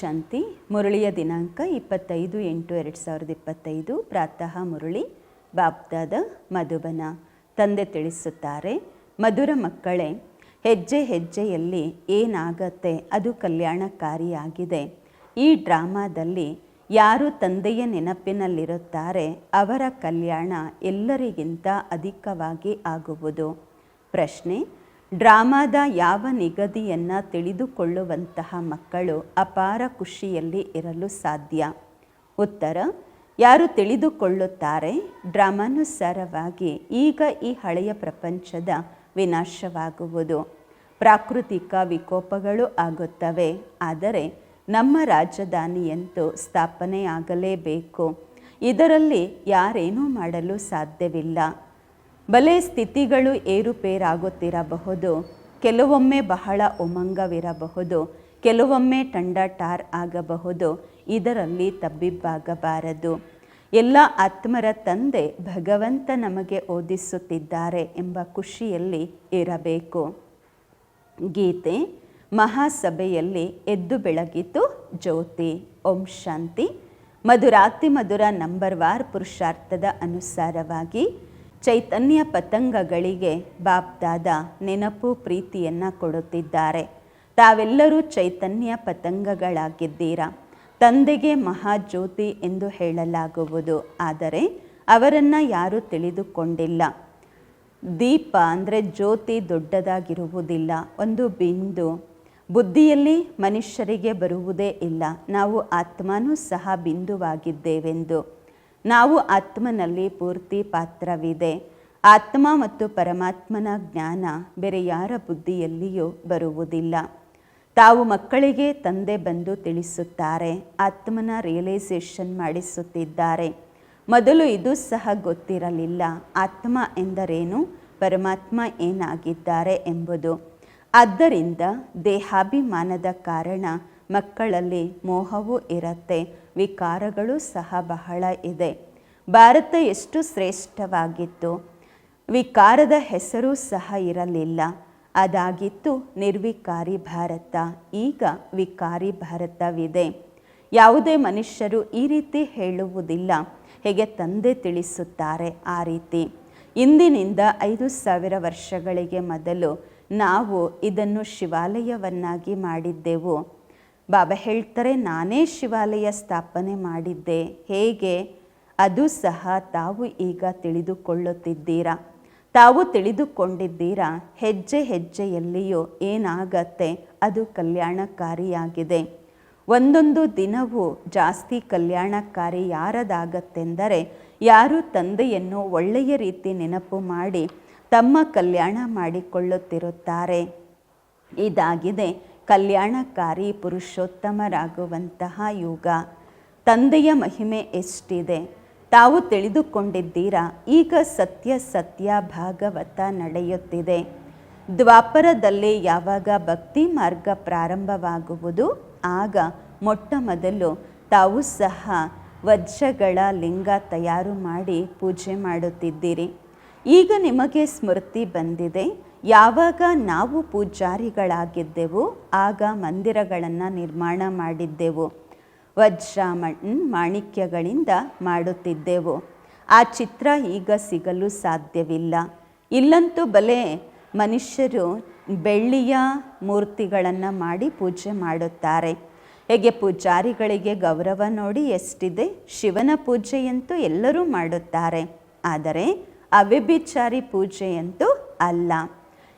ಶಾಂತಿ, ಮುರಳಿಯ ದಿನಾಂಕ ಇಪ್ಪತ್ತೈದು ಎಂಟು ಎರಡು ಸಾವಿರದ ಇಪ್ಪತ್ತೈದು. ಪ್ರಾತಃ ಮುರಳಿ ಬಾಬ್ದಾದ ಮಧುಬನ. ತಂದೆ ತಿಳಿಸುತ್ತಾರೆ, ಮಧುರ ಮಕ್ಕಳೇ, ಹೆಜ್ಜೆ ಹೆಜ್ಜೆಯಲ್ಲಿ ಏನಾಗತ್ತೆ? ಅದು ಕಲ್ಯಾಣಕಾರಿಯಾಗಿದೆ. ಈ ಡ್ರಾಮಾದಲ್ಲಿ ಯಾರು ತಂದೆಯ ನೆನಪಿನಲ್ಲಿರುತ್ತಾರೆ, ಅವರ ಕಲ್ಯಾಣ ಎಲ್ಲರಿಗಿಂತ ಅಧಿಕವಾಗಿ ಆಗುವುದು. ಪ್ರಶ್ನೆ ಡ್ರಾಮಾದ ಯಾವ ನಿಗದಿಯನ್ನು ತಿಳಿದುಕೊಳ್ಳುವಂತಹ ಮಕ್ಕಳು ಅಪಾರ ಖುಷಿಯಲ್ಲಿ ಇರಲು ಸಾಧ್ಯ? ಉತ್ತರ, ಯಾರು ತಿಳಿದುಕೊಳ್ಳುತ್ತಾರೆ ಡ್ರಾಮಾನುಸಾರವಾಗಿ ಈಗ ಈ ಹಳೆಯ ಪ್ರಪಂಚದ ವಿನಾಶವಾಗುವುದು. ಪ್ರಾಕೃತಿಕ ವಿಕೋಪಗಳು ಆಗುತ್ತವೆ, ಆದರೆ ನಮ್ಮ ರಾಜಧಾನಿಯಂತೂ ಸ್ಥಾಪನೆಯಾಗಲೇಬೇಕು. ಇದರಲ್ಲಿ ಯಾರೇನೂ ಮಾಡಲು ಸಾಧ್ಯವಿಲ್ಲ. ಬಲೆ ಸ್ಥಿತಿಗಳು ಏರುಪೇರಾಗುತ್ತಿರಬಹುದು. ಕೆಲವೊಮ್ಮೆ ಬಹಳ ಉಮಂಗವಿರಬಹುದು. ಕೆಲವೊಮ್ಮೆ ಟಂಡಟಾರ್ ಆಗಬಹುದು. ಇದರಲ್ಲಿ ತಬ್ಬಿಬ್ಬಾಗಬಾರದು. ಎಲ್ಲ ಆತ್ಮರ ತಂದೆ ಭಗವಂತ ನಮಗೆ ಓದಿಸುತ್ತಿದ್ದಾರೆ ಎಂಬ ಖುಷಿಯಲ್ಲಿ ಇರಬೇಕು. ಗೀತೆ ಮಹಾಸಭೆಯಲ್ಲಿ ಎದ್ದು ಬೆಳಗಿತು ಜ್ಯೋತಿ. ಓಂ ಶಾಂತಿ. ಮಧುರಾತಿ ಮಧುರ ನಂಬರ್ ವಾರ್ ಪುರುಷಾರ್ಥದ ಅನುಸಾರವಾಗಿ ಚೈತನ್ಯ ಪತಂಗಗಳಿಗೆ ಬಾಪ್ದಾದ ನೆನಪು ಪ್ರೀತಿಯನ್ನು ಕೊಡುತ್ತಿದ್ದಾರೆ. ತಾವೆಲ್ಲರೂ ಚೈತನ್ಯ ಪತಂಗಗಳಾಗಿದ್ದೀರಾ? ತಂದೆಗೆ ಮಹಾಜ್ಯೋತಿ ಎಂದು ಹೇಳಲಾಗುವುದು. ಆದರೆ ಅವರನ್ನು ಯಾರೂ ತಿಳಿದುಕೊಂಡಿಲ್ಲ. ದೀಪ ಅಂದರೆ ಜ್ಯೋತಿ ದೊಡ್ಡದಾಗಿರುವುದಿಲ್ಲ. ಒಂದು ಬಿಂದು ಬುದ್ಧಿಯಲ್ಲಿ ಮನುಷ್ಯರಿಗೆ ಬರುವುದೇ ಇಲ್ಲ. ನಾವು ಆತ್ಮನೂ ಸಹ ಬಿಂದುವಾಗಿದ್ದೇವೆಂದು. ನಾವು ಆತ್ಮನಲ್ಲಿ ಪೂರ್ತಿ ಪಾತ್ರವಿದೆ. ಆತ್ಮ ಮತ್ತು ಪರಮಾತ್ಮನ ಜ್ಞಾನ ಬೇರೆ ಯಾರ ಬುದ್ಧಿಯಲ್ಲಿಯೂ ಬರುವುದಿಲ್ಲ. ತಾವು ಮಕ್ಕಳಿಗೆ ತಂದೆ ಬಂದು ತಿಳಿಸುತ್ತಾರೆ, ಆತ್ಮನ ರಿಯಲೈಸೇಷನ್ ಮಾಡಿಸುತ್ತಿದ್ದಾರೆ. ಮೊದಲು ಇದು ಸಹ ಗೊತ್ತಿರಲಿಲ್ಲ, ಆತ್ಮ ಎಂದರೇನು, ಪರಮಾತ್ಮ ಏನಾಗಿದ್ದಾರೆ ಎಂಬುದು. ಆದ್ದರಿಂದ ದೇಹಾಭಿಮಾನದ ಕಾರಣ ಮಕ್ಕಳಲ್ಲಿ ಮೋಹವೂ ಇರುತ್ತೆ, ವಿಕಾರಗಳು ಸಹ ಬಹಳ ಇದೆ. ಭಾರತ ಎಷ್ಟು ಶ್ರೇಷ್ಠವಾಗಿತ್ತು? ವಿಕಾರದ ಹೆಸರು ಸಹ ಇರಲಿಲ್ಲ. ಅದಾಗಿತ್ತು ನಿರ್ವಿಕಾರಿ ಭಾರತ, ಈಗ ವಿಕಾರಿ ಭಾರತವಿದೆ. ಯಾವುದೇ ಮನುಷ್ಯರು ಈ ರೀತಿ ಹೇಳುವುದಿಲ್ಲ. ಹೇಗೆ ತಂದೆ ತಿಳಿಸುತ್ತಾರೆ ಆ ರೀತಿ. ಇಂದಿನಿಂದ ಐದು ಸಾವಿರ ವರ್ಷಗಳಿಗೆ ಮೊದಲು ನಾವು ಇದನ್ನು ಶಿವಾಲಯವನ್ನಾಗಿ ಮಾಡಿದ್ದೆವು. ಬಾಬಾ ಹೇಳ್ತಾರೆ, ನಾನೇ ಶಿವಾಲಯ ಸ್ಥಾಪನೆ ಮಾಡಿದ್ದೆ. ಹೇಗೆ? ಅದು ಸಹ ತಾವು ಈಗ ತಿಳಿದುಕೊಳ್ಳುತ್ತಿದ್ದೀರಾ? ತಾವು ತಿಳಿದುಕೊಂಡಿದ್ದೀರಾ? ಹೆಜ್ಜೆ ಹೆಜ್ಜೆಯಲ್ಲಿಯೂ ಏನಾಗತ್ತೆ? ಅದು ಕಲ್ಯಾಣಕಾರಿಯಾಗಿದೆ. ಒಂದೊಂದು ದಿನವೂ ಜಾಸ್ತಿ ಕಲ್ಯಾಣಕಾರಿ ಯಾರದಾಗತ್ತೆಂದರೆ, ಯಾರು ತಂದೆಯನ್ನು ಒಳ್ಳೆಯ ರೀತಿ ನೆನಪು ಮಾಡಿ ತಮ್ಮ ಕಲ್ಯಾಣ ಮಾಡಿಕೊಳ್ಳುತ್ತಿರುತ್ತಾರೆ. ಇದಾಗಿದೆ. ಕಲ್ಯಾಣಕಾರಿ ಪುರುಷೋತ್ತಮರಾಗುವಂತಹ ಯುಗ ತಂದೆಯ ಮಹಿಮೆ ಎಷ್ಟಿದೆ? ತಾವು ತಿಳಿದುಕೊಂಡಿದ್ದೀರಾ? ಈಗ ಸತ್ಯ ಸತ್ಯ ಭಾಗವತ ನಡೆಯುತ್ತಿದೆ. ದ್ವಾಪರದಲ್ಲಿ ಯಾವಾಗ ಭಕ್ತಿ ಮಾರ್ಗ ಪ್ರಾರಂಭವಾಗುವುದು? ಆಗ ಮೊಟ್ಟ ಮೊದಲು ತಾವು ಸಹ ವಜ್ರಗಳ ಲಿಂಗ ತಯಾರು ಮಾಡಿ ಪೂಜೆ ಮಾಡುತ್ತಿದ್ದೀರಿ. ಈಗ ನಿಮಗೆ ಸ್ಮೃತಿ ಬಂದಿದೆ. ಯಾವಾಗ ನಾವು ಪೂಜಾರಿಗಳಾಗಿದ್ದೆವು, ಆಗ ಮಂದಿರಗಳನ್ನು ನಿರ್ಮಾಣ ಮಾಡಿದ್ದೆವು. ವಜ್ರ ಮಣ್ ಮಾಣಿಕ್ಯಗಳಿಂದ ಮಾಡುತ್ತಿದ್ದೆವು. ಆ ಚಿತ್ರ ಈಗ ಸಿಗಲು ಸಾಧ್ಯವಿಲ್ಲ. ಇಲ್ಲಂತೂ ಬಲೆ ಮನುಷ್ಯರು ಬೆಳ್ಳಿಯ ಮೂರ್ತಿಗಳನ್ನು ಮಾಡಿ ಪೂಜೆ ಮಾಡುತ್ತಾರೆ. ಹೇಗೆ ಪೂಜಾರಿಗಳಿಗೆ ಗೌರವ ನೋಡಿ ಎಷ್ಟಿದೆ, ಶಿವನ ಪೂಜೆಯಂತೂ ಎಲ್ಲರೂ ಮಾಡುತ್ತಾರೆ. ಆದರೆ ಅವ್ಯಭಿಚಾರಿ ಪೂಜೆಯಂತೂ ಅಲ್ಲ.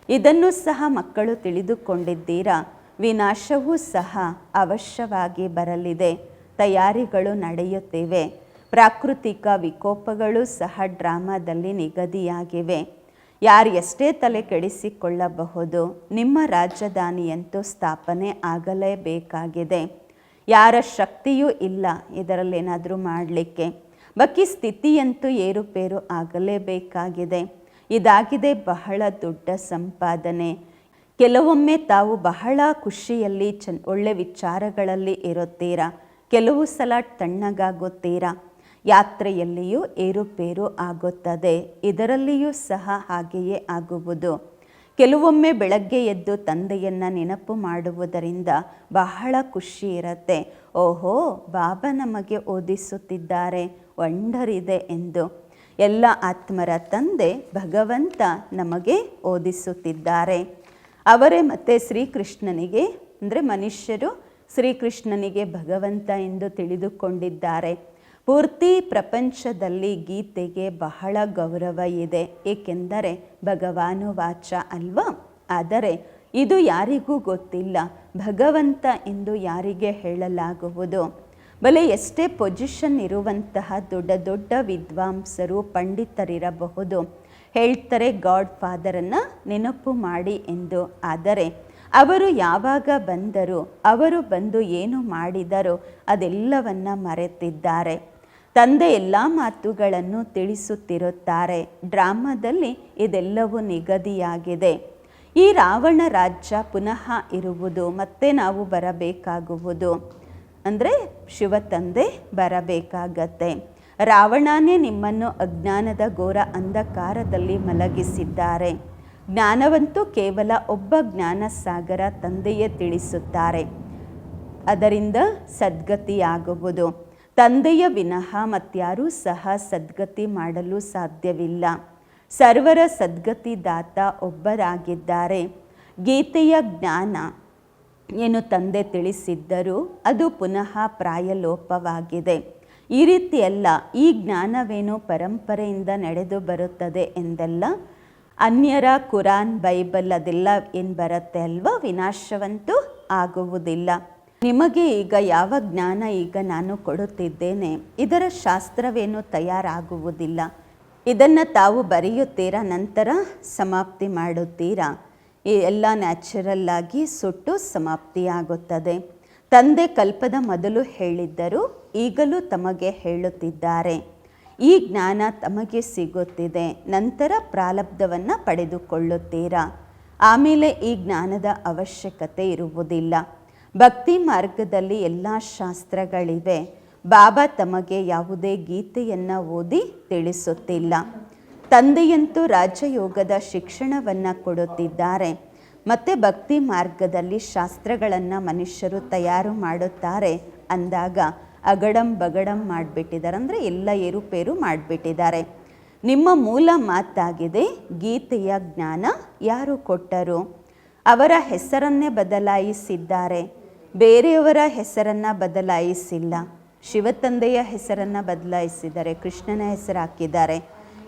ಇದನ್ನು ಸಹ ಮಕ್ಕಳು ತಿಳಿದುಕೊಂಡಿದ್ದೀರಾ? ವಿನಾಶವೂ ಸಹ ಅವಶ್ಯವಾಗಿ ಬರಲಿದೆ. ತಯಾರಿಗಳು ನಡೆಯುತ್ತಿವೆ. ಪ್ರಾಕೃತಿಕ ವಿಕೋಪಗಳು ಸಹ ಡ್ರಾಮಾದಲ್ಲಿ ನಿಗದಿಯಾಗಿವೆ. ಯಾರು ಎಷ್ಟೇ ತಲೆ ಕೆಡಿಸಿಕೊಳ್ಳಬಹುದು, ನಿಮ್ಮ ರಾಜಧಾನಿಯಂತೂ ಸ್ಥಾಪನೆ ಆಗಲೇಬೇಕಾಗಿದೆ. ಯಾರ ಶಕ್ತಿಯೂ ಇಲ್ಲ ಇದರಲ್ಲೇನಾದರೂ ಮಾಡಲಿಕ್ಕೆ. ಬಾಕಿ ಸ್ಥಿತಿಯಂತೂ ಏರುಪೇರು ಆಗಲೇಬೇಕಾಗಿದೆ. ಇದಾಗಿದೆ ಬಹಳ ದೊಡ್ಡ ಸಂಪಾದನೆ. ಕೆಲವೊಮ್ಮೆ ತಾವು ಬಹಳ ಖುಷಿಯಲ್ಲಿ ಚನ್ ಒಳ್ಳೆ ವಿಚಾರಗಳಲ್ಲಿ ಇರುತ್ತೀರಾ? ಕೆಲವು ಸಲ ತಣ್ಣಗಾಗುತ್ತೀರಾ? ಯಾತ್ರೆಯಲ್ಲಿಯೂ ಏರುಪೇರು ಆಗುತ್ತದೆ. ಇದರಲ್ಲಿಯೂ ಸಹ ಹಾಗೆಯೇ ಆಗುವುದು. ಕೆಲವೊಮ್ಮೆ ಬೆಳಗ್ಗೆ ಎದ್ದು ತಂದೆಯನ್ನು ನೆನಪು ಮಾಡುವುದರಿಂದ ಬಹಳ ಖುಷಿ ಇರುತ್ತೆ. ಓಹೋ, ಬಾಬಾ ನಮಗೆ ಓದಿಸುತ್ತಿದ್ದಾರೆ. ವಂಡರಿದೆ ಎಂದು. ಎಲ್ಲ ಆತ್ಮರ ತಂದೆ ಭಗವಂತ ನಮಗೆ ಓದಿಸುತ್ತಿದ್ದಾರೆ. ಅವರೇ ಮತ್ತೆ ಶ್ರೀಕೃಷ್ಣನಿಗೆ, ಅಂದರೆ ಮನುಷ್ಯರು ಶ್ರೀಕೃಷ್ಣನಿಗೆ ಭಗವಂತ ಎಂದು ತಿಳಿದುಕೊಂಡಿದ್ದಾರೆ. ಪೂರ್ತಿ ಪ್ರಪಂಚದಲ್ಲಿ ಗೀತೆಗೆ ಬಹಳ ಗೌರವ ಇದೆ. ಏಕೆಂದರೆ ಭಗವಾನು ವಾಚ ಅಲ್ವಾ? ಆದರೆ ಇದು ಯಾರಿಗೂ ಗೊತ್ತಿಲ್ಲ. ಭಗವಂತ ಎಂದು ಯಾರಿಗೆ ಹೇಳಲಾಗುವುದು? ಬಲೆ ಎಷ್ಟೇ ಪೊಸಿಷನ್ ಇರುವಂತಹ ದೊಡ್ಡ ದೊಡ್ಡ ವಿದ್ವಾಂಸರು, ಪಂಡಿತರಿರಬಹುದು. ಹೇಳ್ತಾರೆ ಗಾಡ್ ಫಾದರನ್ನು ನೆನಪು ಮಾಡಿ ಎಂದು. ಆದರೆ, ಅವರು ಯಾವಾಗ ಬಂದರು, ಅವರು ಬಂದು ಏನು ಮಾಡಿದರೋ, ಅದೆಲ್ಲವನ್ನ ಮರೆತಿದ್ದಾರೆ. ತಂದೆ ಎಲ್ಲ ಮಾತುಗಳನ್ನು ತಿಳಿಸುತ್ತಿರುತ್ತಾರೆ. ಡ್ರಾಮಾದಲ್ಲಿ ಇದೆಲ್ಲವೂ ನಿಗದಿಯಾಗಿದೆ. ಈ ರಾವಣ ರಾಜ್ಯ ಪುನಃ ಇರುವುದು, ಮತ್ತೆ ನಾವು ಬರಬೇಕಾಗುವುದು. ಅಂದರೆ ಶಿವ ತಂದೆ ಬರಬೇಕಾಗತ್ತೆ. ರಾವಣನೇ ನಿಮ್ಮನ್ನು ಅಜ್ಞಾನದ ಘೋರ ಅಂಧಕಾರದಲ್ಲಿ ಮಲಗಿಸಿದ್ದಾರೆ. ಜ್ಞಾನವಂತೂ ಕೇವಲ ಒಬ್ಬ ಜ್ಞಾನಸಾಗರ ತಂದೆಯೇ ತಿಳಿಸುತ್ತಾರೆ. ಅದರಿಂದ ಸದ್ಗತಿಯಾಗುವುದು. ತಂದೆಯ ವಿನಃ ಮತ್ಯಾರೂ ಸಹ ಸದ್ಗತಿ ಮಾಡಲು ಸಾಧ್ಯವಿಲ್ಲ. ಸರ್ವರ ಸದ್ಗತಿದಾತ ಒಬ್ಬರಾಗಿದ್ದಾರೆ. ಗೀತೆಯ ಜ್ಞಾನ ಏನು ತಂದೆ ತಿಳಿಸಿದ್ದರೂ ಅದು ಪುನಃ ಪ್ರಾಯಲೋಪವಾಗಿದೆ. ಈ ರೀತಿಯಲ್ಲ ಈ ಜ್ಞಾನವೇನು ಪರಂಪರೆಯಿಂದ ನಡೆದು ಬರುತ್ತದೆ ಎಂದೆಲ್ಲ? ಅನ್ಯರ ಕುರಾನ್ ಬೈಬಲ್ ಅದೆಲ್ಲ ಏನು ಬರುತ್ತೆ ಅಲ್ವಾ? ವಿನಾಶವಂತೂ ಆಗುವುದಿಲ್ಲ. ನಿಮಗೆ ಈಗ ಯಾವ ಜ್ಞಾನ ಈಗ ನಾನು ಕೊಡುತ್ತಿದ್ದೇನೆ? ಇದರ ಶಾಸ್ತ್ರವೇನು ತಯಾರಾಗುವುದಿಲ್ಲ. ಇದನ್ನು ತಾವು ಬರೆಯುತ್ತೀರಾ, ನಂತರ ಸಮಾಪ್ತಿ ಮಾಡುತ್ತೀರಾ? ಎಲ್ಲ ನ್ಯಾಚುರಲ್ಲಾಗಿ ಸುಟ್ಟು ಸಮಾಪ್ತಿಯಾಗುತ್ತದೆ. ತಂದೆ ಕಲ್ಪದ ಮೊದಲು ಹೇಳಿದ್ದರು, ಈಗಲೂ ತಮಗೆ ಹೇಳುತ್ತಿದ್ದಾರೆ. ಈ ಜ್ಞಾನ ತಮಗೆ ಸಿಗುತ್ತಿದೆ, ನಂತರ ಪ್ರಾಲಬ್ಧವನ್ನು ಪಡೆದುಕೊಳ್ಳುತ್ತೀರಾ? ಆಮೇಲೆ ಈ ಜ್ಞಾನದ ಅವಶ್ಯಕತೆ ಇರುವುದಿಲ್ಲ. ಭಕ್ತಿ ಮಾರ್ಗದಲ್ಲಿ ಎಲ್ಲ ಶಾಸ್ತ್ರಗಳಿವೆ. ಬಾಬಾ ತಮಗೆ ಯಾವುದೇ ಗೀತೆಯನ್ನು ಓದಿ ತಿಳಿಸುತ್ತಿಲ್ಲ. ತಂದೆಯಂತೂ ರಾಜಯೋಗದ ಶಿಕ್ಷಣವನ್ನು ಕೊಡುತ್ತಿದ್ದಾರೆ. ಮತ್ತು ಭಕ್ತಿ ಮಾರ್ಗದಲ್ಲಿ ಶಾಸ್ತ್ರಗಳನ್ನು ಮನುಷ್ಯರು ತಯಾರು ಮಾಡುತ್ತಾರೆ ಅಂದಾಗ ಅಗಡಂ ಬಗಡಂ ಮಾಡಿಬಿಟ್ಟಿದ್ದಾರೆ. ಅಂದರೆ ಎಲ್ಲ ಏರುಪೇರು ಮಾಡಿಬಿಟ್ಟಿದ್ದಾರೆ. ನಿಮ್ಮ ಮೂಲ ಮಾತಾಗಿದೆ, ಗೀತೆಯ ಜ್ಞಾನ ಯಾರು ಕೊಟ್ಟರು? ಅವರ ಹೆಸರನ್ನೇ ಬದಲಾಯಿಸಿದ್ದಾರೆ. ಬೇರೆಯವರ ಹೆಸರನ್ನು ಬದಲಾಯಿಸಿಲ್ಲ. ಶಿವತಂದೆಯ ಹೆಸರನ್ನು ಬದಲಾಯಿಸಿದ್ದಾರೆ, ಕೃಷ್ಣನ ಹೆಸರು ಹಾಕಿದ್ದಾರೆ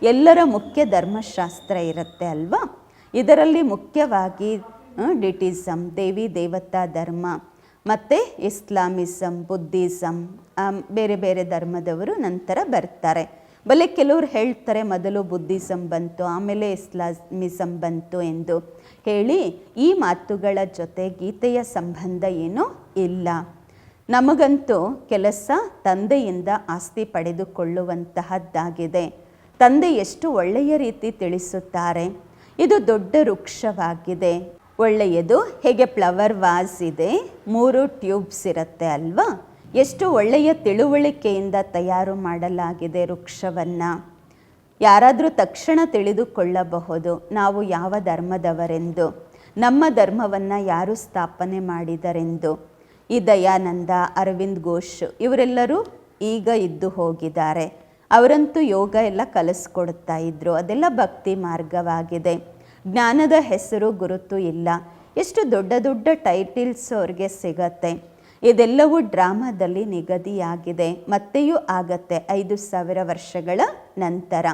ಎಲ್ಲರ ಮುಖ್ಯ ಧರ್ಮಶಾಸ್ತ್ರ ಇರುತ್ತೆ ಅಲ್ವಾ? ಇದರಲ್ಲಿ ಮುಖ್ಯವಾಗಿ ಡಿಟಿಸಮ್ ದೇವಿ ದೇವತಾ ಧರ್ಮ, ಮತ್ತು ಇಸ್ಲಾಮಿಸಮ್ ಬುದ್ಧಿಸಮ್ ಬೇರೆ ಬೇರೆ ಧರ್ಮದವರು ನಂತರ ಬರ್ತಾರೆ. ಬಲೆ ಕೆಲವರು ಹೇಳ್ತಾರೆ, ಮೊದಲು ಬುದ್ಧಿಸಮ್ ಬಂತು, ಆಮೇಲೆ ಇಸ್ಲಾಮಿಸಮ್ ಬಂತು ಎಂದು ಹೇಳಿ ಈ ಮಾತುಗಳ ಜೊತೆ ಗೀತೆಯ ಸಂಬಂಧ ಏನೂ ಇಲ್ಲ. ನಮಗಂತೂ ಕೆಲಸ ತಂದೆಯಿಂದ ಆಸ್ತಿ ಪಡೆದುಕೊಳ್ಳುವಂತಹದ್ದಾಗಿದೆ. ತಂದೆ ಎಷ್ಟು ಒಳ್ಳೆಯ ರೀತಿ ತಿಳಿಸುತ್ತಾರೆ. ಇದು ದೊಡ್ಡ ವೃಕ್ಷವಾಗಿದೆ. ಒಳ್ಳೆಯದು, ಹೇಗೆ ಫ್ಲವರ್ ವಾಸ್ ಇದೆ, ಮೂರು ಟ್ಯೂಬ್ಸ್ ಇರುತ್ತೆ ಅಲ್ವಾ? ಎಷ್ಟು ಒಳ್ಳೆಯ ತಿಳುವಳಿಕೆಯಿಂದ ತಯಾರು ಮಾಡಲಾಗಿದೆ ವೃಕ್ಷವನ್ನು. ಯಾರಾದರೂ ತಕ್ಷಣ ತಿಳಿದುಕೊಳ್ಳಬಹುದು, ನಾವು ಯಾವ ಧರ್ಮದವರೆಂದು. ನಮ್ಮ ಧರ್ಮವನ್ನು ಯಾರು ಸ್ಥಾಪನೆ ಮಾಡಿದರೆಂದು. ಈ ದಯಾನಂದ, ಅರವಿಂದ್ ಘೋಷ್, ಇವರೆಲ್ಲರೂ ಈಗ ಇದ್ದು ಹೋಗಿದ್ದಾರೆ. ಅವರಂತೂ ಯೋಗ ಎಲ್ಲ ಕಲಿಸ್ಕೊಡ್ತಾ ಇದ್ರು. ಅದೆಲ್ಲ ಭಕ್ತಿ ಮಾರ್ಗವಾಗಿದೆ. ಜ್ಞಾನದ ಹೆಸರು ಗುರುತು ಇಲ್ಲ. ಎಷ್ಟು ದೊಡ್ಡ ದೊಡ್ಡ ಟೈಟಿಲ್ಸ್ ಅವ್ರಿಗೆ ಸಿಗತ್ತೆ. ಇದೆಲ್ಲವೂ ಡ್ರಾಮಾದಲ್ಲಿ ನಿಗದಿಯಾಗಿದೆ. ಮತ್ತೆಯೂ ಆಗತ್ತೆ ಐದು ಸಾವಿರ ವರ್ಷಗಳ ನಂತರ.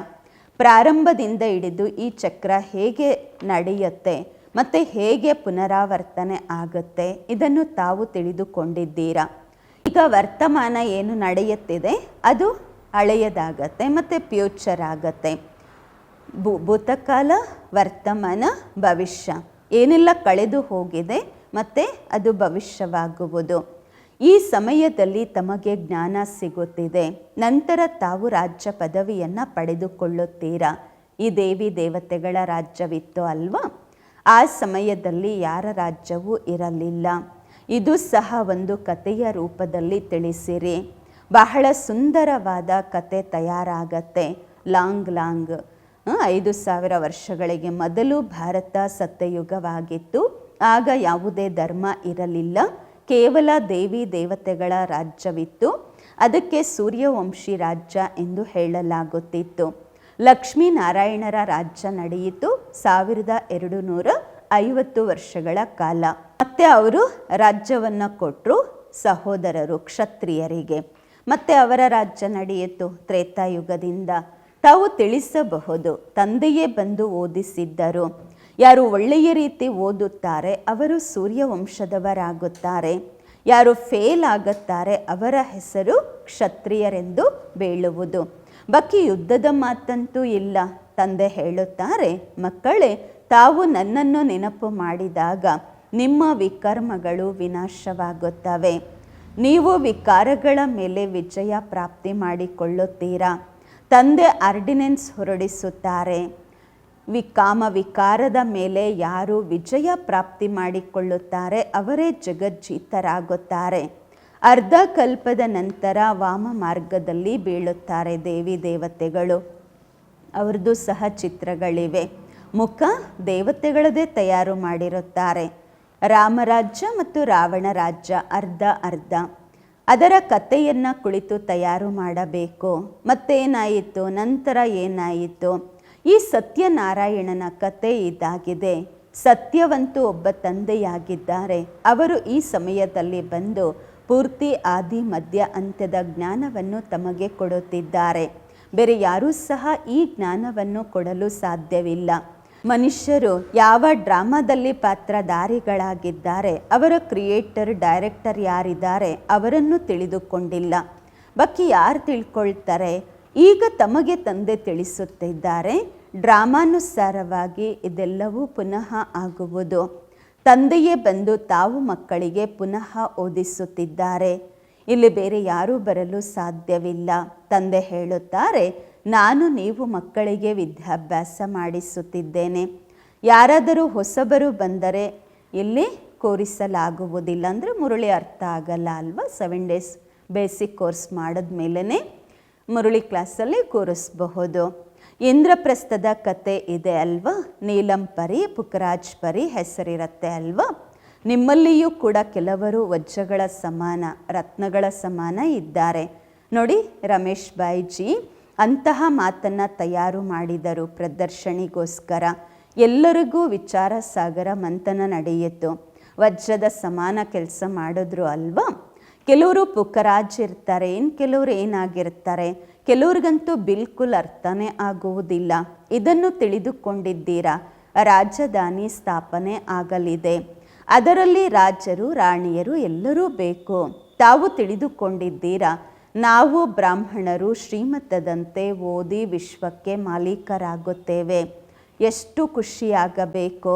ಪ್ರಾರಂಭದಿಂದ ಹಿಡಿದು ಈ ಚಕ್ರ ಹೇಗೆ ನಡೆಯುತ್ತೆ, ಮತ್ತು ಹೇಗೆ ಪುನರಾವರ್ತನೆ ಆಗುತ್ತೆ, ಇದನ್ನು ತಾವು ತಿಳಿದುಕೊಂಡಿದ್ದೀರಾ? ಈಗ ವರ್ತಮಾನ ಏನು ನಡೆಯುತ್ತಿದೆ? ಅದು ಹಳೆಯದಾಗತ್ತೆ ಮತ್ತು ಫ್ಯೂಚರ್ ಆಗತ್ತೆ ಭೂ, ಭೂತಕಾಲ, ವರ್ತಮಾನ, ಭವಿಷ್ಯ ಏನೆಲ್ಲ ಕಳೆದು ಹೋಗಿದೆ ಮತ್ತು ಅದು ಭವಿಷ್ಯವಾಗುವುದು. ಈ ಸಮಯದಲ್ಲಿ ತಮಗೆ ಜ್ಞಾನ ಸಿಗುತ್ತಿದೆ. ನಂತರ ತಾವು ರಾಜ್ಯ ಪದವಿಯನ್ನು ಪಡೆದುಕೊಳ್ಳುತ್ತೀರಾ? ಈ ದೇವಿ ದೇವತೆಗಳ ರಾಜ್ಯವಿತ್ತು ಅಲ್ವಾ? ಆ ಸಮಯದಲ್ಲಿ ಯಾರ ರಾಜ್ಯವೂ ಇರಲಿಲ್ಲ. ಇದು ಸಹ ಒಂದು ಕಥೆಯ ರೂಪದಲ್ಲಿ ತಿಳಿಸಿರಿ. ಬಹಳ ಸುಂದರವಾದ ಕತೆ ತಯಾರಾಗತ್ತೆ. ಲಾಂಗ್ ಲಾಂಗ್ ಐದು ಸಾವಿರ ವರ್ಷಗಳಿಗೆ ಮೊದಲು ಭಾರತ ಸತ್ಯಯುಗವಾಗಿತ್ತು. ಆಗ ಯಾವುದೇ ಧರ್ಮ ಇರಲಿಲ್ಲ. ಕೇವಲ ದೇವಿ ದೇವತೆಗಳ ರಾಜ್ಯವಿತ್ತು. ಅದಕ್ಕೆ ಸೂರ್ಯವಂಶಿ ರಾಜ್ಯ ಎಂದು ಹೇಳಲಾಗುತ್ತಿತ್ತು. ಲಕ್ಷ್ಮೀನಾರಾಯಣರ ರಾಜ್ಯ ನಡೆಯಿತು ಸಾವಿರದ ಎರಡು ನೂರ ಐವತ್ತು ವರ್ಷಗಳ ಕಾಲ. ಮತ್ತೆ ಅವರು ರಾಜ್ಯವನ್ನು ಕೊಟ್ಟರು ಸಹೋದರರು ಕ್ಷತ್ರಿಯರಿಗೆ. ಮತ್ತೆ ಅವರ ರಾಜ್ಯ ನಡೆಯಿತು ತ್ರೇತಾಯುಗದಿಂದ. ತಾವು ತಿಳಿಸಬಹುದು, ತಂದೆಯೇ ಬಂದು ಓದಿಸಿದ್ದರು. ಯಾರು ಒಳ್ಳೆಯ ರೀತಿ ಓದುತ್ತಾರೆ, ಅವರು ಸೂರ್ಯವಂಶದವರಾಗುತ್ತಾರೆ. ಯಾರು ಫೇಲ್ ಆಗುತ್ತಾರೆ, ಅವರ ಹೆಸರು ಕ್ಷತ್ರಿಯರೆಂದು ಬೀಳುವುದು. ಬಾಕಿ ಯುದ್ಧದ ಮಾತಂತೂ ಇಲ್ಲ. ತಂದೆ ಹೇಳುತ್ತಾರೆ, ಮಕ್ಕಳೇ, ತಾವು ನನ್ನನ್ನು ನೆನಪು ಮಾಡಿದಾಗ ನಿಮ್ಮ ವಿಕರ್ಮಗಳು ವಿನಾಶವಾಗುತ್ತವೆ. ನೀವು ವಿಕಾರಗಳ ಮೇಲೆ ವಿಜಯ ಪ್ರಾಪ್ತಿ ಮಾಡಿಕೊಳ್ಳುತ್ತೀರಾ? ತಂದೆ ಆರ್ಡಿನೆನ್ಸ್ ಹೊರಡಿಸುತ್ತಾರೆ. ವಿಕಾಮ ವಿಕಾರದ ಮೇಲೆ ಯಾರು ವಿಜಯ ಪ್ರಾಪ್ತಿ ಮಾಡಿಕೊಳ್ಳುತ್ತಾರೆ, ಅವರೇ ಜಗಜ್ಜೀತರಾಗುತ್ತಾರೆ. ಅರ್ಧ ಕಲ್ಪದ ನಂತರ ವಾಮ ಮಾರ್ಗದಲ್ಲಿ ಬೀಳುತ್ತಾರೆ ದೇವಿ ದೇವತೆಗಳು. ಅವ್ರದ್ದು ಸಹ ಚಿತ್ರಗಳಿವೆ. ಮುಖ ದೇವತೆಗಳದೇ ತಯಾರು ಮಾಡಿರುತ್ತಾರೆ. ರಾಮರಾಜ್ಯ ಮತ್ತು ರಾವಣ ರಾಜ್ಯ ಅರ್ಧ ಅರ್ಧ. ಅದರ ಕಥೆಯನ್ನು ಕುಳಿತು ತಯಾರು ಮಾಡಬೇಕು. ಮತ್ತೇನಾಯಿತು? ನಂತರ ಏನಾಯಿತು? ಈ ಸತ್ಯನಾರಾಯಣನ ಕತೆ ಇದಾಗಿದೆ. ಸತ್ಯವಂತೂ ಒಬ್ಬ ತಂದೆಯಾಗಿದ್ದಾರೆ. ಅವರು ಈ ಸಮಯದಲ್ಲಿ ಬಂದು ಪೂರ್ತಿ ಆದಿ, ಮಧ್ಯ, ಅಂತ್ಯದ ಜ್ಞಾನವನ್ನು ತಮಗೆ ಕೊಡುತ್ತಿದ್ದಾರೆ. ಬೇರೆ ಯಾರೂ ಸಹ ಈ ಜ್ಞಾನವನ್ನು ಕೊಡಲು ಸಾಧ್ಯವಿಲ್ಲ. ಮನುಷ್ಯರು ಯಾವ ಡ್ರಾಮಾದಲ್ಲಿ ಪಾತ್ರಧಾರಿಗಳಾಗಿದ್ದಾರೆ, ಅವರ ಕ್ರಿಯೇಟರ್, ಡೈರೆಕ್ಟರ್ ಯಾರಿದ್ದಾರೆ ಅವರನ್ನು ತಿಳಿದುಕೊಂಡಿಲ್ಲ. ಬಾಕಿ ಯಾರು ತಿಳ್ಕೊಳ್ತಾರೆ? ಈಗ ತಮಗೆ ತಂದೆ ತಿಳಿಸುತ್ತಿದ್ದಾರೆ. ಡ್ರಾಮಾನುಸಾರವಾಗಿ ಇದೆಲ್ಲವೂ ಪುನಃ ಆಗುವುದು. ತಂದೆಯೇ ಬಂದು ತಾವು ಮಕ್ಕಳಿಗೆ ಪುನಃ ಓದಿಸುತ್ತಿದ್ದಾರೆ. ಇಲ್ಲಿ ಬೇರೆ ಯಾರೂ ಬರಲು ಸಾಧ್ಯವಿಲ್ಲ. ತಂದೆ ಹೇಳುತ್ತಾರೆ ನಾನು ನೀವು ಮಕ್ಕಳಿಗೆ ವಿದ್ಯಾಭ್ಯಾಸ ಮಾಡಿಸುತ್ತಿದ್ದೇನೆ. ಯಾರಾದರೂ ಹೊಸಬರು ಬಂದರೆ ಇಲ್ಲಿ ಕೋರಿಸಲಾಗುವುದಿಲ್ಲ ಅಂದರೆ ಮುರುಳಿ ಅರ್ಥ ಆಗಲ್ಲ ಅಲ್ವಾ? ಸೆವೆನ್ ಡೇಸ್ ಬೇಸಿಕ್ ಕೋರ್ಸ್ ಮಾಡಿದ್ಮೇಲೆ ಮುರುಳಿ ಕ್ಲಾಸಲ್ಲಿ ಕೂರಿಸಬಹುದು. ಇಂದ್ರಪ್ರಸ್ಥದ ಕತೆ ಇದೆ ಅಲ್ವಾ? ನೀಲಂ ಪರಿ, ಪುಕರಾಜ್ ಪರಿ ಹೆಸರಿರುತ್ತೆ ಅಲ್ವಾ? ನಿಮ್ಮಲ್ಲಿಯೂ ಕೂಡ ಕೆಲವರು ವಜ್ರಗಳ ಸಮಾನ, ರತ್ನಗಳ ಸಮಾನ ಇದ್ದಾರೆ. ನೋಡಿ ರಮೇಶ್ ಬಾಯ್ಜಿ ಅಂತಹ ಮಾತನ್ನು ತಯಾರು ಮಾಡಿದರು ಪ್ರದರ್ಶನಿಗೋಸ್ಕರ. ಎಲ್ಲರಿಗೂ ವಿಚಾರ ಸಾಗರ ಮಂಥನ ನಡೆಯಿತು. ವಜ್ರದ ಸಮಾನ ಕೆಲಸ ಮಾಡಿದ್ರು ಅಲ್ವಾ? ಕೆಲವರು ಪುಕ್ಕರಾಜ್ ಇರ್ತಾರೆ ಇನ್ನು ಕೆಲವರು ಏನಾಗಿರ್ತಾರೆ. ಕೆಲವ್ರಿಗಂತೂ ಬಿಲ್ಕುಲ್ ಅರ್ಥನೇ ಆಗುವುದಿಲ್ಲ. ಇದನ್ನು ತಿಳಿದುಕೊಂಡಿದ್ದೀರಾ? ರಾಜಧಾನಿ ಸ್ಥಾಪನೆ ಆಗಲಿದೆ. ಅದರಲ್ಲಿ ರಾಜರು, ರಾಣಿಯರು ಎಲ್ಲರೂ ಬೇಕು. ತಾವು ತಿಳಿದುಕೊಂಡಿದ್ದೀರಾ? ನಾವು ಬ್ರಾಹ್ಮಣರು ಶ್ರೀಮತದಂತೆ ಓದಿ ವಿಶ್ವಕ್ಕೆ ಮಾಲೀಕರಾಗುತ್ತೇವೆ. ಎಷ್ಟು ಖುಷಿಯಾಗಬೇಕು.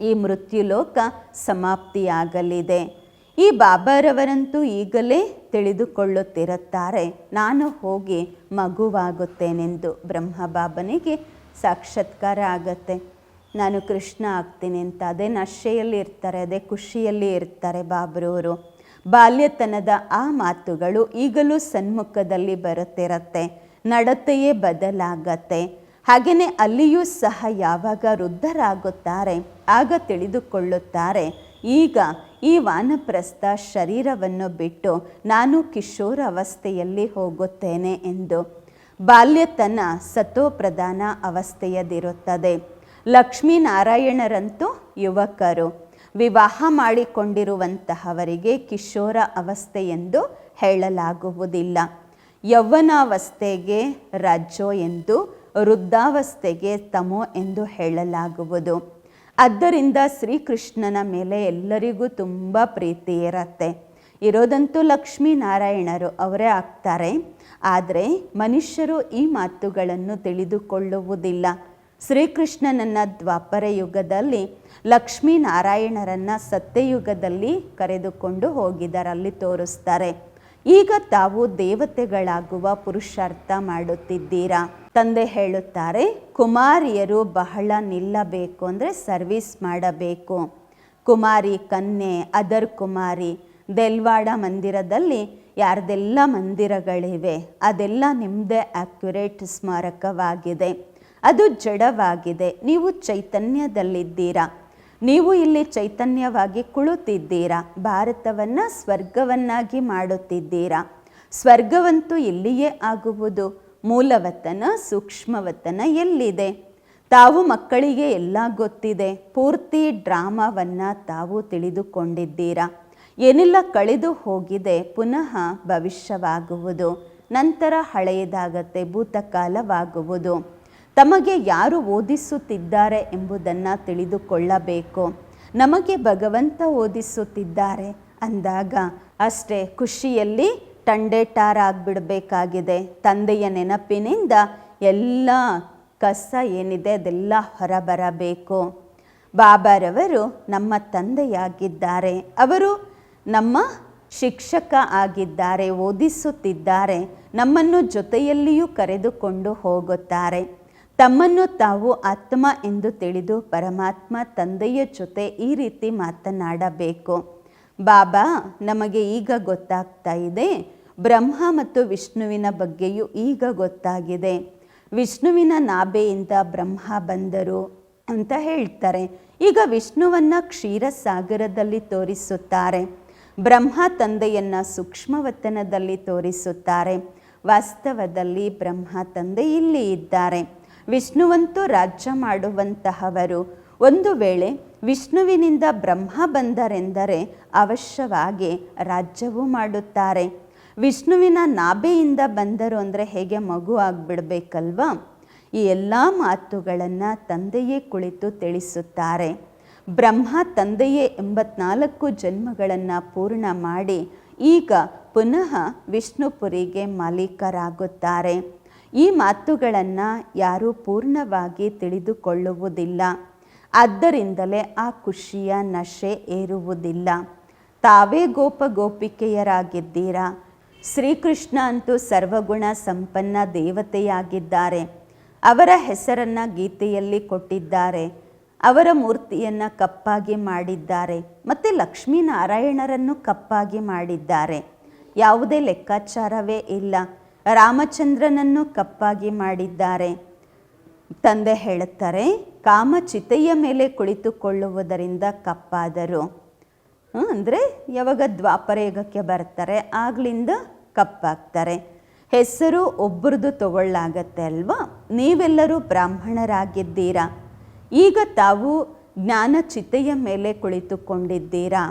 ಈ ಮೃತ್ಯುಲೋಕ ಸಮಾಪ್ತಿಯಾಗಲಿದೆ. ಈ ಬಾಬಾರವರಂತೂ ಈಗಲೇ ತಿಳಿದುಕೊಳ್ಳುತ್ತಿರುತ್ತಾರೆ, ನಾನು ಹೋಗಿ ಮಗುವಾಗುತ್ತೇನೆಂದು ಬ್ರಹ್ಮ ಬಾಬನಿಗೆ ಸಾಕ್ಷಾತ್ಕಾರ ಆಗತ್ತೆ. ನಾನು ಕೃಷ್ಣ ಆಗ್ತೀನಿ ಅಂತ, ಅದೇ ನಶೆಯಲ್ಲಿ ಇರ್ತಾರೆ, ಅದೇ ಖುಷಿಯಲ್ಲಿ ಇರ್ತಾರೆ ಬಾಬ್ರವರು ಬಾಲ್ಯತನದ ಆ ಮಾತುಗಳು ಈಗಲೂ ಸನ್ಮುಖದಲ್ಲಿ ಬರುತ್ತಿರತ್ತೆ, ನಡತೆಯೇ ಬದಲಾಗತ್ತೆ. ಹಾಗೆಯೇ ಅಲ್ಲಿಯೂ ಸಹ ಯಾವಾಗ ವೃದ್ಧರಾಗುತ್ತಾರೆ, ಆಗ ತಿಳಿದುಕೊಳ್ಳುತ್ತಾರೆ, ಈಗ ಈ ವಾನಪ್ರಸ್ಥ ಶರೀರವನ್ನು ಬಿಟ್ಟು ನಾನು ಕಿಶೋರ ಅವಸ್ಥೆಯಲ್ಲಿ ಹೋಗುತ್ತೇನೆ ಎಂದು. ಬಾಲ್ಯತನ ಸತೋಪ್ರಧಾನ ಅವಸ್ಥೆಯದಿರುತ್ತದೆ. ಲಕ್ಷ್ಮೀನಾರಾಯಣರಂತೂ ಯುವಕರು. ವಿವಾಹ ಮಾಡಿಕೊಂಡಿರುವಂತಹವರಿಗೆ ಕಿಶೋರ ಅವಸ್ಥೆ ಎಂದು ಹೇಳಲಾಗುವುದಿಲ್ಲ. ಯೌವನಾವಸ್ಥೆಗೆ ರಜೋ ಎಂದು, ವೃದ್ಧಾವಸ್ಥೆಗೆ ತಮೋ ಎಂದು ಹೇಳಲಾಗುವುದು. ಆದ್ದರಿಂದ ಶ್ರೀಕೃಷ್ಣನ ಮೇಲೆ ಎಲ್ಲರಿಗೂ ತುಂಬ ಪ್ರೀತಿ ಇರತ್ತೆ. ಇರೋದಂತೂ ಲಕ್ಷ್ಮೀನಾರಾಯಣರು ಅವರೇ ಆಗ್ತಾರೆ. ಆದರೆ ಮನುಷ್ಯರು ಈ ಮಾತುಗಳನ್ನು ತಿಳಿದುಕೊಳ್ಳುವುದಿಲ್ಲ. ಶ್ರೀಕೃಷ್ಣನನ್ನ ದ್ವಾಪರ ಯುಗದಲ್ಲಿ ಲಕ್ಷ್ಮೀನಾರಾಯಣರನ್ನು ಸತ್ಯಯುಗದಲ್ಲಿ ಕರೆದುಕೊಂಡು ಹೋಗಿದ್ದಾರೆ ಅಲ್ಲಿ ತೋರಿಸ್ತಾರೆ. ಈಗ ತಾವು ದೇವತೆಗಳಾಗುವ ಪುರುಷಾರ್ಥ ಮಾಡುತ್ತಿದ್ದೀರಾ? ತಂದೆ ಹೇಳುತ್ತಾರೆ, ಕುಮಾರಿಯರು ಬಹಳ ನಿಲ್ಲಬೇಕು ಅಂದರೆ ಸರ್ವಿಸ್ ಮಾಡಬೇಕು. ಕುಮಾರಿ ಕನ್ಯೆ, ಅದರ್ ಕುಮಾರಿ, ದೆಲ್ವಾಡ ಮಂದಿರದಲ್ಲಿ ಯಾರ್ದೆಲ್ಲ ಮಂದಿರಗಳಿವೆ ಅದೆಲ್ಲ ನಿಮ್ಮದೇ ಆಕ್ಯುರೇಟ್ ಸ್ಮಾರಕವಾಗಿದೆ. ಅದು ಜಡವಾಗಿದೆ. ನೀವು ಚೈತನ್ಯದಲ್ಲಿದ್ದೀರಾ. ನೀವು ಇಲ್ಲಿ ಚೈತನ್ಯವಾಗಿ ಕುಳಿತಿದ್ದೀರಾ. ಭಾರತವನ್ನು ಸ್ವರ್ಗವನ್ನಾಗಿ ಮಾಡುತ್ತಿದ್ದೀರಾ. ಸ್ವರ್ಗವಂತೂ ಇಲ್ಲಿಯೇ ಆಗುವುದು. ಮೂಲವತನ, ಸೂಕ್ಷ್ಮವತನ ಎಲ್ಲಿದೆ? ತಾವು ಮಕ್ಕಳಿಗೆ ಎಲ್ಲ ಗೊತ್ತಿದೆ. ಪೂರ್ತಿ ಡ್ರಾಮಾವನ್ನು ತಾವು ತಿಳಿದುಕೊಂಡಿದ್ದೀರಾ. ಏನೆಲ್ಲ ಕಳೆದು ಹೋಗಿದೆ ಪುನಃ ಭವಿಷ್ಯವಾಗುವುದು. ನಂತರ ಹಳೆಯದಾಗತ್ತೆ, ಭೂತಕಾಲವಾಗುವುದು. ತಮಗೆ ಯಾರು ಓದಿಸುತ್ತಿದ್ದಾರೆ ಎಂಬುದನ್ನು ತಿಳಿದುಕೊಳ್ಳಬೇಕು. ನಮಗೆ ಭಗವಂತ ಓದಿಸುತ್ತಿದ್ದಾರೆ ಅಂದಾಗ ಅಷ್ಟೇ ಖುಷಿಯಲ್ಲಿ ಟಂಡೇಟಾರಾಗ್ಬಿಡಬೇಕಾಗಿದೆ ತಂದೆಯ ನೆನಪಿನಿಂದ ಎಲ್ಲ ಕಸ ಏನಿದೆ ಅದೆಲ್ಲ ಹೊರಬರಬೇಕು. ಬಾಬಾರವರು ನಮ್ಮ ತಂದೆಯಾಗಿದ್ದಾರೆ. ಅವರು ನಮ್ಮ ಶಿಕ್ಷಕ ಆಗಿದ್ದಾರೆ, ಓದಿಸುತ್ತಿದ್ದಾರೆ, ನಮ್ಮನ್ನು ಜೊತೆಯಲ್ಲಿಯೂ ಕರೆದುಕೊಂಡು ಹೋಗುತ್ತಾರೆ. ತಮ್ಮನ್ನು ತಾವು ಆತ್ಮ ಎಂದು ತಿಳಿದು ಪರಮಾತ್ಮ ತಂದೆಯ ಜೊತೆ ಈ ರೀತಿ ಮಾತನಾಡಬೇಕು. ಬಾಬಾ, ನಮಗೆ ಈಗ ಗೊತ್ತಾಗ್ತಾ ಇದೆ. ಬ್ರಹ್ಮ ಮತ್ತು ವಿಷ್ಣುವಿನ ಬಗ್ಗೆಯೂ ಈಗ ಗೊತ್ತಾಗಿದೆ. ವಿಷ್ಣುವಿನ ನಾಭೆಯಿಂದ ಬ್ರಹ್ಮ ಬಂದರು ಅಂತ ಹೇಳ್ತಾರೆ. ಈಗ ವಿಷ್ಣುವನ್ನ ಕ್ಷೀರಸಾಗರದಲ್ಲಿ ತೋರಿಸುತ್ತಾರೆ. ಬ್ರಹ್ಮ ತಂದೆಯನ್ನ ಸೂಕ್ಷ್ಮವತನದಲ್ಲಿ ತೋರಿಸುತ್ತಾರೆ. ವಾಸ್ತವದಲ್ಲಿ ಬ್ರಹ್ಮ ತಂದೆ ಇಲ್ಲಿ ಇದ್ದಾರೆ. ವಿಷ್ಣುವಂತೂ ರಾಜ್ಯ ಮಾಡುವಂತಹವರು. ಒಂದು ವೇಳೆ ವಿಷ್ಣುವಿನಿಂದ ಬ್ರಹ್ಮ ಬಂದರೆಂದರೆ ಅವಶ್ಯವಾಗಿ ರಾಜ್ಯವೂ ಮಾಡುತ್ತಾರೆ. ವಿಷ್ಣುವಿನ ನಾಭೆಯಿಂದ ಬಂದರು ಅಂದರೆ ಹೇಗೆ ಮಗು ಆಗಿಬಿಡ್ಬೇಕಲ್ವಾ? ಈ ಎಲ್ಲ ಮಾತುಗಳನ್ನು ತಂದೆಯೇ ಕುಳಿತು ತಿಳಿಸುತ್ತಾರೆ. ಬ್ರಹ್ಮ ತಂದೆಯೇ ಎಂಬತ್ನಾಲ್ಕು ಜನ್ಮಗಳನ್ನು ಪೂರ್ಣ ಮಾಡಿ ಈಗ ಪುನಃ ವಿಷ್ಣುಪುರಿಗೆ ಮಾಲೀಕರಾಗುತ್ತಾರೆ. ಈ ಮಾತುಗಳನ್ನು ಯಾರೂ ಪೂರ್ಣವಾಗಿ ತಿಳಿದುಕೊಳ್ಳುವುದಿಲ್ಲ. ಆದ್ದರಿಂದಲೇ ಆ ಖುಷಿಯ ನಶೆ ಏರುವುದಿಲ್ಲ. ತಾವೇ ಗೋಪ ಗೋಪಿಕೆಯರಾಗಿದ್ದೀರಾ ಶ್ರೀಕೃಷ್ಣ ಅಂತೂ ಸರ್ವಗುಣ ಸಂಪನ್ನ ದೇವತೆಯಾಗಿದ್ದಾರೆ. ಅವರ ಹೆಸರನ್ನು ಗೀತೆಯಲ್ಲಿ ಕೊಟ್ಟಿದ್ದಾರೆ. ಅವರ ಮೂರ್ತಿಯನ್ನು ಕಪ್ಪಾಗಿ ಮಾಡಿದ್ದಾರೆ. ಮತ್ತು ಲಕ್ಷ್ಮೀನಾರಾಯಣರನ್ನು ಕಪ್ಪಾಗಿ ಮಾಡಿದ್ದಾರೆ. ಯಾವುದೇ ಲೆಕ್ಕಾಚಾರವೇ ಇಲ್ಲ. ರಾಮಚಂದ್ರನನ್ನು ಕಪ್ಪಾಗಿ ಮಾಡಿದ್ದಾರೆ. ತಂದೆ ಹೇಳುತ್ತಾರೆ ಕಾಮಚಿತೆಯ ಮೇಲೆ ಕುಳಿತುಕೊಳ್ಳುವುದರಿಂದ ಕಪ್ಪಾದರು. ಅಂದರೆ ಯಾವಾಗ ದ್ವಾಪರಯುಗಕ್ಕೆ ಬರ್ತಾರೆ, ಆಗಲಿಂದ ಕಪ್ಪಾಗ್ತಾರೆ. ಹೆಸರು ಒಬ್ಬರದು ತಗೊಳ್ಳಾಗತ್ತೆ ಅಲ್ವಾ? ನೀವೆಲ್ಲರೂ ಬ್ರಾಹ್ಮಣರಾಗಿದ್ದೀರಾ? ಈಗ ತಾವು ಜ್ಞಾನಚಿತೆಯ ಮೇಲೆ ಕುಳಿತುಕೊಂಡಿದ್ದೀರಾ?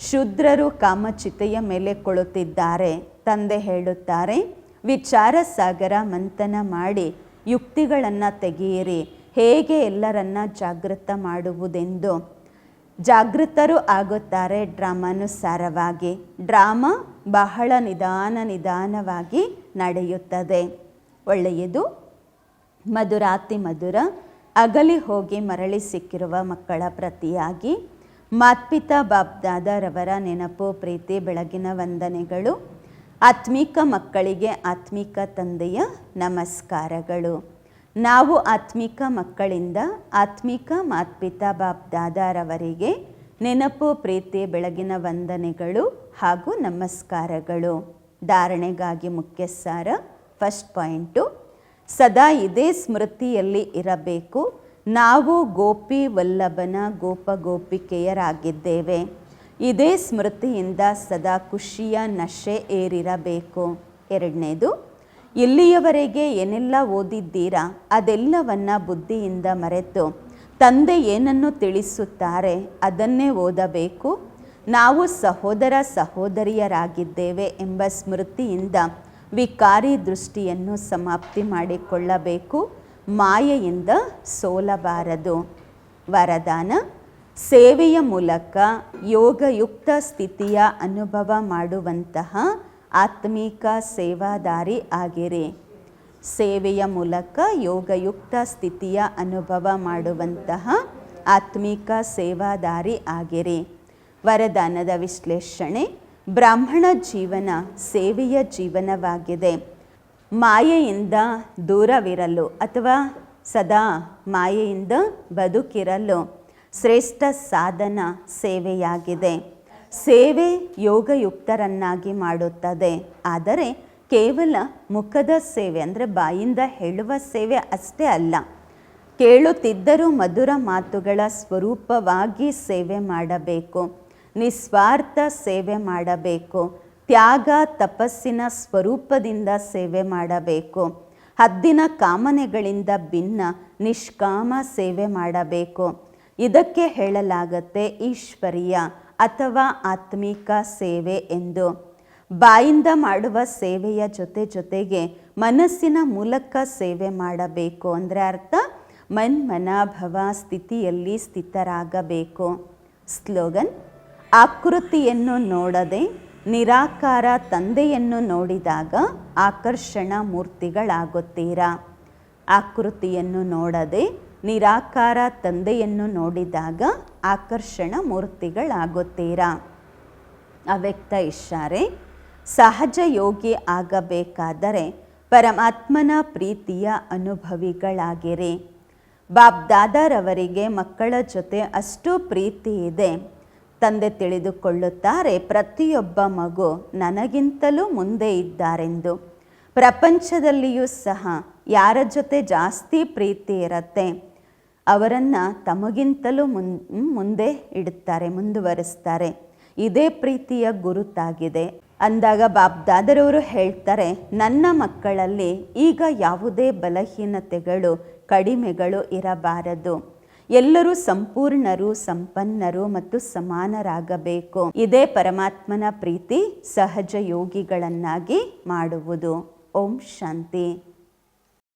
ಶೂದ್ರರು ಕಾಮಚಿತೆಯ ಮೇಲೆ ಕುಳಿತಿದ್ದಾರೆ, ತಂದೆ ಹೇಳುತ್ತಾರೆ. ವಿಚಾರ ಸಾಗರ ಮಂಥನ ಮಾಡಿ ಯುಕ್ತಿಗಳನ್ನು ತೆಗೆಯಿರಿ. ಹೇಗೆ ಎಲ್ಲರನ್ನ ಜಾಗೃತ ಮಾಡುವುದೆಂದು. ಜಾಗೃತರು ಆಗುತ್ತಾರೆ ಡ್ರಾಮಾನುಸಾರವಾಗಿ. ಡ್ರಾಮಾ ಬಹಳ ನಿಧಾನ ನಿಧಾನವಾಗಿ ನಡೆಯುತ್ತದೆ. ಒಳ್ಳೆಯದು. ಮಧುರಾತಿ ಮಧುರ. ಅಗಲಿ ಹೋಗಿ ಮರಳಿ ಸಿಕ್ಕಿರುವ ಮಕ್ಕಳ ಪ್ರತಿಯಾಗಿ. ಮಾತ್ಪಿತಾ ಬಾಬ್ದಾದರವರ ನೆನಪು, ಪ್ರೀತಿ, ಬೆಳಗಿನ ವಂದನೆಗಳು. ಆತ್ಮಿಕ ಮಕ್ಕಳಿಗೆ ಆತ್ಮಿಕ ತಂದೆಯ ನಮಸ್ಕಾರಗಳು. ನಾವು ಆತ್ಮಿಕ ಮಕ್ಕಳಿಂದ ಆತ್ಮಿಕ ಮಾತ್ಪಿತಾ ಬಾಬ್ ದಾದಾರವರಿಗೆ ನೆನಪು, ಪ್ರೀತಿ, ಬೆಳಗಿನ ವಂದನೆಗಳು ಹಾಗೂ ನಮಸ್ಕಾರಗಳು. ಧಾರಣೆಗಾಗಿ ಮುಖ್ಯ ಸಾರ ಫಸ್ಟ್ ಪಾಯಿಂಟು, ಸದಾ ಇದೇ ಸ್ಮೃತಿಯಲ್ಲಿ ಇರಬೇಕು. ನಾವು ಗೋಪಿ ವಲ್ಲಭನ ಗೋಪ ಗೋಪಿಕೆಯರಾಗಿದ್ದೇವೆ ಇದೇ ಸ್ಮೃತಿಯಿಂದ ಸದಾ ಖುಷಿಯ ನಶೆ ಏರಿರಬೇಕು. ಎರಡನೇದು, ಇಲ್ಲಿಯವರೆಗೆ ಏನೆಲ್ಲ ಓದಿದ್ದೀರಾ? ಅದೆಲ್ಲವನ್ನು ಬುದ್ಧಿಯಿಂದ ಮರೆತು ತಂದೆ ಏನನ್ನು ತಿಳಿಸುತ್ತಾರೆ ಅದನ್ನೇ ಓದಬೇಕು? ನಾವು ಸಹೋದರ ಸಹೋದರಿಯರಾಗಿದ್ದೇವೆ ಎಂಬ ಸ್ಮೃತಿಯಿಂದ ವಿಕಾರಿ ದೃಷ್ಟಿಯನ್ನು ಸಮಾಪ್ತಿ ಮಾಡಿಕೊಳ್ಳಬೇಕು. ಮಾಯೆಯಿಂದ ಸೋಲಬಾರದು. ವರದಾನ ಸೇವೆಯ ಮೂಲಕ ಯೋಗಯುಕ್ತ ಸ್ಥಿತಿಯ ಅನುಭವ ಮಾಡುವಂತಹ ಆತ್ಮೀಕ ಸೇವಾದಾರಿ ಆಗಿರಿ. ಸೇವೆಯ ಮೂಲಕ ಯೋಗಯುಕ್ತ ಸ್ಥಿತಿಯ ಅನುಭವ ಮಾಡುವಂತಹ ಆತ್ಮೀಕ ಸೇವಾದಾರಿ ಆಗಿರಿ. ವರದಾನದ ವಿಶ್ಲೇಷಣೆ, ಬ್ರಾಹ್ಮಣ ಜೀವನ ಸೇವೆಯ ಜೀವನವಾಗಿದೆ. ಮಾಯೆಯಿಂದ ದೂರವಿರಲು ಅಥವಾ ಸದಾ ಮಾಯೆಯಿಂದ ಬದುಕಿರಲು ಶ್ರೇಷ್ಠ ಸಾಧನ ಸೇವೆಯಾಗಿದೆ. ಸೇವೆ ಯೋಗಯುಕ್ತರನ್ನಾಗಿ ಮಾಡುತ್ತದೆ. ಆದರೆ ಕೇವಲ ಮುಖದ ಸೇವೆ, ಅಂದರೆ ಬಾಯಿಂದ ಹೇಳುವ ಸೇವೆ ಅಷ್ಟೇ ಅಲ್ಲ. ಕೇಳುತ್ತಿದ್ದರೂ ಮಧುರ ಮಾತುಗಳ ಸ್ವರೂಪವಾಗಿ ಸೇವೆ ಮಾಡಬೇಕು. ನಿಸ್ವಾರ್ಥ ಸೇವೆ ಮಾಡಬೇಕು. ತ್ಯಾಗ ತಪಸ್ಸಿನ ಸ್ವರೂಪದಿಂದ ಸೇವೆ ಮಾಡಬೇಕು. ಹದ್ದಿನ ಕಾಮನೆಗಳಿಂದ ಭಿನ್ನ ನಿಷ್ಕಾಮ ಸೇವೆ ಮಾಡಬೇಕು. ಇದಕ್ಕೆ ಹೇಳಲಾಗತ್ತೆ ಈಶ್ವರೀಯ ಅಥವಾ ಆತ್ಮಿಕ ಸೇವೆ ಎಂದು. ಬಾಯಿಂದ ಮಾಡುವ ಸೇವೆಯ ಜೊತೆ ಜೊತೆಗೆ ಮನಸ್ಸಿನ ಮೂಲಕ ಸೇವೆ ಮಾಡಬೇಕು ಅಂದರೆ ಅರ್ಥ, ಮನ್ಮನಾಭವ ಸ್ಥಿತಿಯಲ್ಲಿ ಸ್ಥಿತರಾಗಬೇಕು. ಸ್ಲೋಗನ್, ಆಕೃತಿಯನ್ನು ನೋಡದೆ ನಿರಾಕಾರ ತಂದೆಯನ್ನು ನೋಡಿದಾಗ ಆಕರ್ಷಣ ಮೂರ್ತಿಗಳಾಗುತ್ತೀರಾ. ಆಕೃತಿಯನ್ನು ನೋಡದೆ ನಿರಾಕಾರ ತಂದೆಯನ್ನು ನೋಡಿದಾಗ ಆಕರ್ಷಣ ಮೂರ್ತಿಗಳಾಗುತ್ತೀರಾ? ಅವ್ಯಕ್ತ ಇಷ್ಟಾರೆ, ಸಹಜ ಯೋಗಿ ಆಗಬೇಕಾದರೆ ಪರಮಾತ್ಮನ ಪ್ರೀತಿಯ ಅನುಭವಿಗಳಾಗಿರಿ. ಬಾಬ್ ದಾದಾರವರಿಗೆ ಮಕ್ಕಳ ಜೊತೆ ಅಷ್ಟು ಪ್ರೀತಿ ಇದೆ. ತಂದೆ ತಿಳಿದುಕೊಳ್ಳುತ್ತಾರೆ, ಪ್ರತಿಯೊಬ್ಬ ಮಗು ನನಗಿಂತಲೂ ಮುಂದೆ ಇದ್ದಾರೆಂದು. ಪ್ರಪಂಚದಲ್ಲಿಯೂ ಸಹ ಯಾರ ಜೊತೆ ಜಾಸ್ತಿ ಪ್ರೀತಿ ಇರತ್ತೆ? ಅವರನ್ನು ತಮಗಿಂತಲೂ ಮುನ್ ಮುಂದೆ ಇಡುತ್ತಾರೆ, ಮುಂದುವರಿಸ್ತಾರೆ. ಇದೇ ಪ್ರೀತಿಯ ಗುರುತಾಗಿದೆ. ಅಂದಾಗ ಬಾಬ್ದಾದರವರು ಹೇಳ್ತಾರೆ, ನನ್ನ ಮಕ್ಕಳಲ್ಲಿ ಈಗ ಯಾವುದೇ ಬಲಹೀನತೆಗಳು, ಕಡಿಮೆಗಳು ಇರಬಾರದು. ಎಲ್ಲರೂ ಸಂಪೂರ್ಣರು, ಸಂಪನ್ನರು ಮತ್ತು ಸಮಾನರಾಗಬೇಕು. ಇದೇ ಪರಮಾತ್ಮನ ಪ್ರೀತಿ ಸಹಜ ಯೋಗಿಗಳನ್ನಾಗಿ ಮಾಡುವುದು. ಓಂ ಶಾಂತಿ.